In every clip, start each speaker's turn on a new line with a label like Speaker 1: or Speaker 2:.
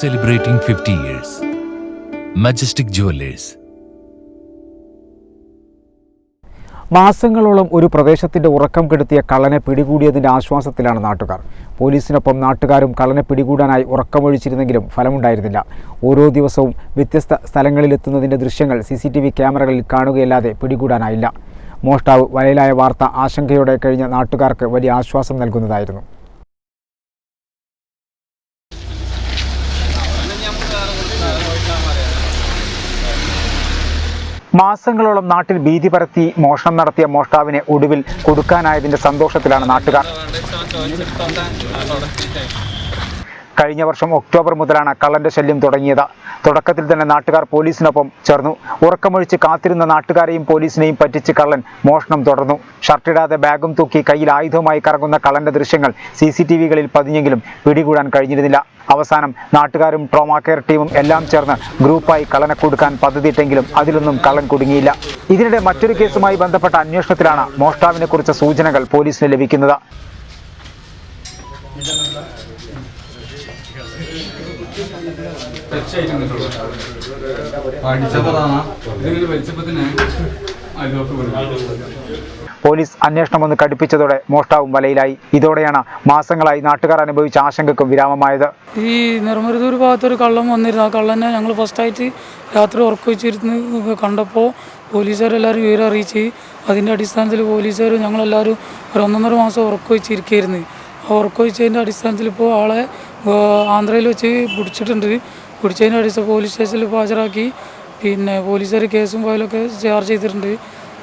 Speaker 1: celebrating 50 years. Majestic Jewelers.
Speaker 2: മാസങ്ങളോളം ഒരു പ്രദേശത്തിന്റെ ഉറക്കം കെടുത്തിയ കള്ളനെ പിടികൂടിയതിന്റെ ആശ്വാസത്തിലാണ് നാട്ടുകാർ പോലീസിനൊപ്പം നാട്ടുകാരും കള്ളനെ പിടികൂടാനായി ഉറക്കമൊഴിച്ചിരുന്നെങ്കിലും ഫലമുണ്ടായിരുന്നില്ല ഓരോ ദിവസവും വ്യത്യസ്ത സ്ഥലങ്ങളിലെത്തുന്നതിന്റെ ദൃശ്യങ്ങൾ സി സി ടി വി ക്യാമറകളിൽ കാണുകയല്ലാതെ പിടികൂടാനായില്ല മോഷ്ടാവ് വലയിലായ വാർത്ത ആശങ്കയോടെ കഴിഞ്ഞ നാട്ടുകാർക്ക് വലിയ ആശ്വാസം നൽകുന്നതായിരുന്നു മാസങ്ങളോളം നാട്ടിൽ ഭീതി പരത്തി മോഷണം നടത്തിയ മോഷ്ടാവിനെ ഒടുവിൽ കൊടുക്കാനായതിന്റെ സന്തോഷത്തിലാണ് നാട്ടുകാർ. കഴിഞ്ഞ വർഷം ഒക്ടോബർ മുതലാണ് കള്ളന്റെ ശല്യം തുടങ്ങിയത്. തുടക്കത്തിൽ തന്നെ നാട്ടുകാർ പോലീസിനൊപ്പം ചേർന്നു. ഉറക്കമൊഴിച്ച് കാത്തിരുന്ന നാട്ടുകാരെയും പോലീസിനെയും പറ്റിച്ച് കള്ളൻ മോഷണം തുടർന്നു. ഷർട്ടിടാതെ ബാഗും തൂക്കി കയ്യിൽ ആയുധവുമായി കറങ്ങുന്ന കള്ളന്റെ ദൃശ്യങ്ങൾ സി സി ടി വികളിൽ പതിഞ്ഞെങ്കിലും പിടികൂടാൻ കഴിഞ്ഞിരുന്നില്ല. അവസാനം നാട്ടുകാരും ട്രോമാ കെയർ ടീമും എല്ലാം ചേർന്ന് ഗ്രൂപ്പായി കള്ളനെ കൊടുക്കാൻ പദ്ധതിയിട്ടെങ്കിലും അതിലൊന്നും കള്ളൻ കുടുങ്ങിയില്ല. ഇതിനിടെ മറ്റൊരു കേസുമായി ബന്ധപ്പെട്ട അന്വേഷണത്തിലാണ് മോഷ്ടാവിനെ കുറിച്ച് സൂചനകൾ പോലീസിന് ലഭിക്കുന്നത്.
Speaker 3: ഇതിങ്ങനെ വലിച്ചപ്പോ തന്നെ അതിലോട്ട് കൊടുക്കും.
Speaker 2: പോലീസ് അന്വേഷണം ഒന്ന് കടുപ്പിച്ചതോടെ മോഷ്ടാവും വലയിലായി. ഇതോടെയാണ് മാസങ്ങളായി നാട്ടുകാർ അനുഭവിച്ച ആശങ്കക്കും വിരാമമായത്.
Speaker 4: ഈ നിർമ്മരുതൂർ ഭാഗത്തൊരു കള്ളം വന്നിരുന്നു. ആ കള്ളനെ ഞങ്ങൾ ഫസ്റ്റായിട്ട് രാത്രി ഉറക്കുവെച്ചിരുന്ന് കണ്ടപ്പോൾ പോലീസുകാരെല്ലാവരും വിവരം അറിയിച്ച് അതിന്റെ അടിസ്ഥാനത്തിൽ പോലീസുകാർ ഞങ്ങളെല്ലാവരും ഒരു ഒന്നൊന്നര മാസം ഉറക്കുവെച്ചിരിക്കുകയായിരുന്നു ആ ഉറക്കുവെച്ചതിന്റെ അടിസ്ഥാനത്തിൽ ഇപ്പോൾ ആളെ ആന്ധ്രയിൽ വെച്ച് പിടിച്ചിട്ടുണ്ട്. പിടിച്ചതിന്റെ അടിച്ച പോലീസ് സ്റ്റേഷനിൽ ഇപ്പോൾ ഹാജരാക്കി. പിന്നെ പോലീസുകാർ കേസും ഫയലൊക്കെ ചാർജ് ചെയ്തിട്ടുണ്ട്.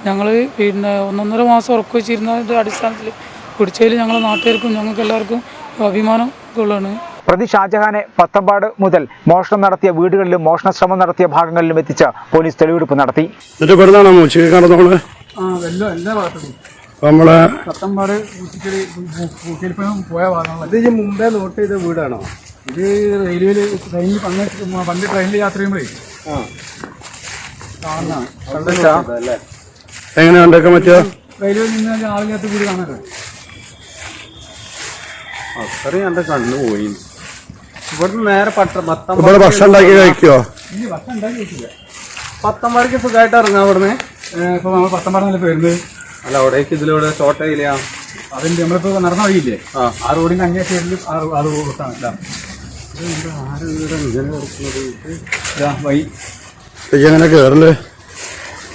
Speaker 4: ഞങ്ങൾ പിന്നെ ഒന്നൊന്നര മാസം ഉറക്കു വെച്ചിരുന്നതിന്റെ അടിസ്ഥാനത്തിൽ പിടിച്ചതിൽ ഞങ്ങൾ നാട്ടുകാർക്കും ഞങ്ങൾക്ക് എല്ലാവർക്കും അഭിമാനം കൊള്ളാണ്
Speaker 2: പ്രതി ഷാജഹാനെ പത്തമ്പാട് മുതൽ മോഷണം നടത്തിയ വീടുകളിലും മോഷണ ശ്രമം നടത്തിയ ഭാഗങ്ങളിലും എത്തിച്ച പോലീസ് തെളിവെടുപ്പ് നടത്തി.
Speaker 5: നമ്മളെ?
Speaker 3: പത്തമ്പാട് പോയ
Speaker 5: ഇത് മുമ്പേ നോട്ട് ചെയ്ത വീടാണോ?
Speaker 3: ഇത് റെയിൽവേയിൽ ട്രെയിനിൽ പണ്ട് പണ്ട് ട്രെയിനിൽ യാത്ര ചെയ്യുമ്പോഴേ കാണുന്നതാണ്
Speaker 5: എങ്ങനെ റെയിൽവേ
Speaker 3: റെയിൽവേയിൽ നിന്ന് ആളില്ലാത്ത കൂടി കാണാറ്
Speaker 6: അത്രയും എന്റെ കണ്ണു പോയി. ഇവിടുന്ന് നേരെ പട്ട പത്താം
Speaker 5: ഇവിടെ ഭക്ഷണം ഉണ്ടാക്കി കഴിക്കുവോ
Speaker 3: ഇനി ഭക്ഷണം ഉണ്ടാക്കി വെച്ചില്ല
Speaker 6: പത്താം പാടിക്ക് സുഖമായിട്ട് ഇറങ്ങാം ഇവിടുന്ന്
Speaker 3: ഇപ്പൊ നമ്മൾ പത്തമ്പാട് നല്ല പോയിരുന്നത്
Speaker 6: അല്ല അവിടേക്ക് ഇതിലൂടെ ഷോർട്ട് ആയില്ല
Speaker 3: അതിന്റെ നമ്മളിപ്പോ നടന്ന വഴിയില്ലേ
Speaker 6: ആ.
Speaker 3: റോഡിന്റെ അങ്ങേ സൈഡിൽ ആ റോ- ആ
Speaker 5: എങ്ങനെ കേറൽ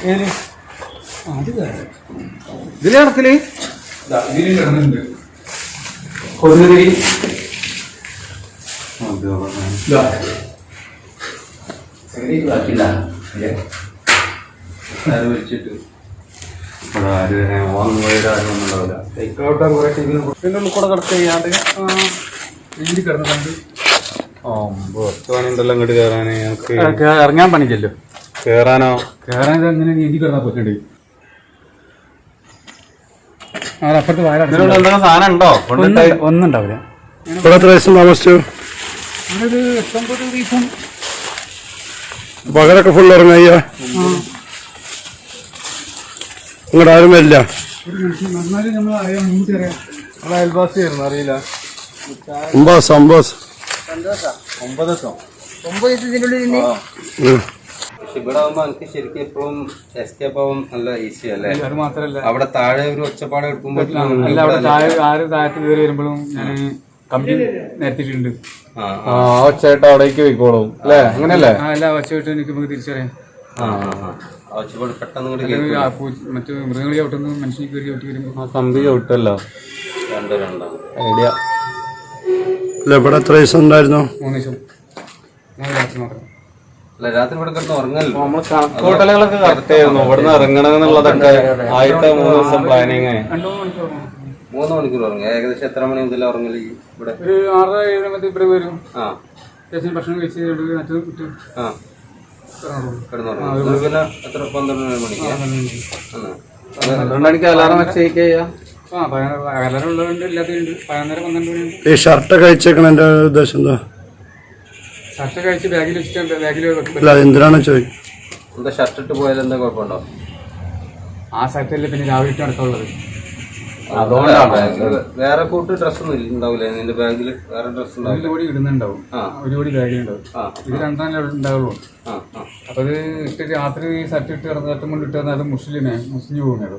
Speaker 3: ഏത്? ആ അത് കയറി
Speaker 6: ഇതിലെ നടക്കൽ?
Speaker 3: ഇതിലും കിടന്നിട്ടുണ്ട്. കൊടുന്നതിരി
Speaker 6: ഇങ്ങോട്ട്
Speaker 3: ഇറങ്ങാൻ പണിക്കല്ലോ
Speaker 6: കേറാനോ?
Speaker 3: കേറാൻ ഇത് എങ്ങനെ നീന്തി കിടന്നാ പറ്റണ്ടേ. അപ്പുറത്ത്
Speaker 6: സാധനം ഉണ്ടോ?
Speaker 5: ഇവിടെ എത്ര ദിവസം താമസിച്ചു
Speaker 3: ഒരു എട്ടൊമ്പത് ദിവസം
Speaker 5: പകലൊക്കെ ഫുൾ ഇറങ്ങയ്യ ഇങ്ങോട്ട് ആരും വരില്ല.
Speaker 3: അയൽവാസിയായിരുന്നു അറിയില്ല. നമ്മൾ
Speaker 5: ഒമ്പത് ഒമ്പത്
Speaker 6: ഒമ്പത് ദിവസം
Speaker 5: ഉം.
Speaker 6: പക്ഷെ ഇവിടെ ആകുമ്പോ എനിക്ക് ശരിക്കും എപ്പോഴും എസ്കേപ്പ് ആവും നല്ല ഈസി അല്ലേ?
Speaker 3: അത്
Speaker 6: അവിടെ താഴെ ഒരു ഒച്ചപ്പാട് എടുക്കുമ്പോ
Speaker 3: അല്ല അവിടെ താഴെ ആരും താഴത്ത് കയറി വരുമ്പോഴും ഞാൻ കമ്പി നിരത്തിയിട്ടുണ്ട്.
Speaker 6: ആ ഒച്ചയായിട്ട് അവിടേക്ക് പോയിക്കോളും. അല്ലേ? അങ്ങനെയല്ലേ?
Speaker 3: ആ എല്ലാ എനിക്ക് നമുക്ക് തിരിച്ചറിയാം.
Speaker 6: ആ ആ, ആ. ആ ഒച്ചപ്പാട് പെട്ടെന്ന് ഇങ്ങോട്ട്
Speaker 3: അല്ലെങ്കിൽ
Speaker 6: കേൾക്കും
Speaker 3: ആ പൂ- മറ്റു മൃഗങ്ങളെ ചവിട്ടുന്നു മനുഷ്യന് കയറി ചവിട്ടി വരുമ്പോൾ
Speaker 6: ആ കമ്പി ചവിട്ടല്ലോ. രണ്ട് രണ്ടാണ്. ഐഡിയ.
Speaker 5: അല്ല ഇവിടെ എത്ര ദിവസം ഉണ്ടായിരുന്നു?
Speaker 3: മൂന്ന് ദിവസം. മൂന്ന് രാത്രി മാത്രം.
Speaker 6: അല്ല രാത്രി ഇവിടെ കിടന്ന് ഉറങ്ങല്ലോ.
Speaker 7: നമ്മൾ കണക്കൂട്ടലുകളൊക്കെ കറക്റ്റ് ആയിരുന്നു. ഇവിടുന്ന് ആയിട്ട് മൂന്ന് ദിവസം പ്ലാനിങ്
Speaker 3: മൂന്ന് മണിക്കൂർ ഉറങ്ങും.
Speaker 6: ഏകദേശം എത്ര മണി മുതൽ ഉറങ്ങൽ ഇവിടെ?
Speaker 3: ഒരു ആറര ഏഴ് മണി ഇവിടെ വരും.
Speaker 6: ആ.
Speaker 3: അത്യാവശ്യം ഭക്ഷണം കഴിച്ച് മറ്റു വിട്ട്
Speaker 6: ആ. കിടന്നുറങ്ങും. പിന്നെ എത്ര പന്ത്രണ്ട് മണിക്ക്?
Speaker 7: പന്ത്രണ്ട് മണിക്ക്. അലാറം വെച്ചേക്ക്
Speaker 3: ആ
Speaker 5: ഈ ഷർട്ട് കഴിച്ചേക്കണ എന്റെ ഉദ്ദേശം എന്താ?
Speaker 3: ഷർട്ട് കഴിച്ച് ബാഗിൽ വെച്ചിട്ടുണ്ട്. ബാഗിൽ
Speaker 5: അല്ല എന്തിനാണ് ചോദിക്കും
Speaker 6: എന്താ ഷർട്ട് ഇട്ട് പോയാൽ എന്താ കുഴപ്പമുണ്ടോ?
Speaker 3: ആ ഷർട്ടല്ലേ പിന്നെ രാവിലെ ഇട്ട്
Speaker 7: അതുകൊണ്ടാണ്. വേറെ കൂട്ട് ഡ്രസ് ഒന്നും ഉണ്ടാവില്ല നിന്റെ ബാഗിൽ വേറെ ഡ്രസ് ഉണ്ടാവില്ല.
Speaker 3: ജോഡി ഇടുന്നുണ്ടാവും. ഒരു കൂടി ബാഗ് ഉണ്ടാവും.
Speaker 7: ആ
Speaker 3: ഇത് രണ്ടാമല്ലേ ഉണ്ടാവുള്ളൂ. അപ്പൊ അത് ഇട്ട് രാത്രി ഷർട്ട് ഇട്ട് കിടന്ന് ഷർട്ടും കൊണ്ട് ഇട്ട് അത് മുസ്ലിമേ മുസ്ലിം പോകുന്നത്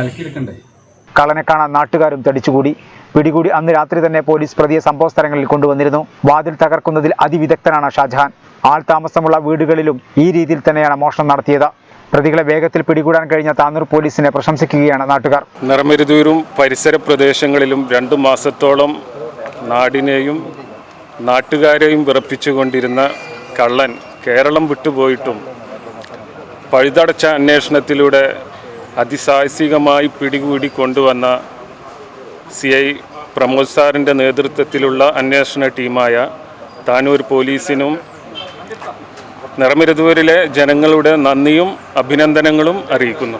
Speaker 7: അലക്കി എടുക്കണ്ടേ?
Speaker 3: ഇത്
Speaker 2: കള്ളനെ കാണാൻ നാട്ടുകാരും തടിച്ചുകൂടി. പിടികൂടി അന്ന് രാത്രി തന്നെ പോലീസ് പ്രതിയെ സംഭവ സ്ഥലങ്ങളിൽ കൊണ്ടുവന്നിരുന്നു. വാതിൽ തകർക്കുന്നതിൽ അതിവിദഗ്ധനാണ് ഷാജഹാൻ. ആൾ താമസമുള്ള വീടുകളിലും ഈ രീതിയിൽ തന്നെയാണ് മോഷണം നടത്തിയത്. പ്രതികളെ വേഗത്തിൽ പിടികൂടാൻ കഴിഞ്ഞ താനൂർ പോലീസിനെ പ്രശംസിക്കുകയാണ് നാട്ടുകാർ.
Speaker 8: നിറമരുതൂരും പരിസര പ്രദേശങ്ങളിലും രണ്ടു മാസത്തോളം നാടിനെയും നാട്ടുകാരെയും വിറപ്പിച്ചുകൊണ്ടിരുന്ന കള്ളൻ കേരളം വിട്ടുപോയിട്ടും പഴുതടച്ച അന്വേഷണത്തിലൂടെ അതിസാഹസികമായി പിടികൂടി കൊണ്ടുവന്ന സി ഐ പ്രമോദ് സാറിന്റെ നേതൃത്വത്തിലുള്ള അന്വേഷണ ടീമായ താനൂർ പോലീസിനും നിറമരുതൂരിലെ ജനങ്ങളുടെ നന്ദിയും അഭിനന്ദനങ്ങളും അറിയിക്കുന്നു.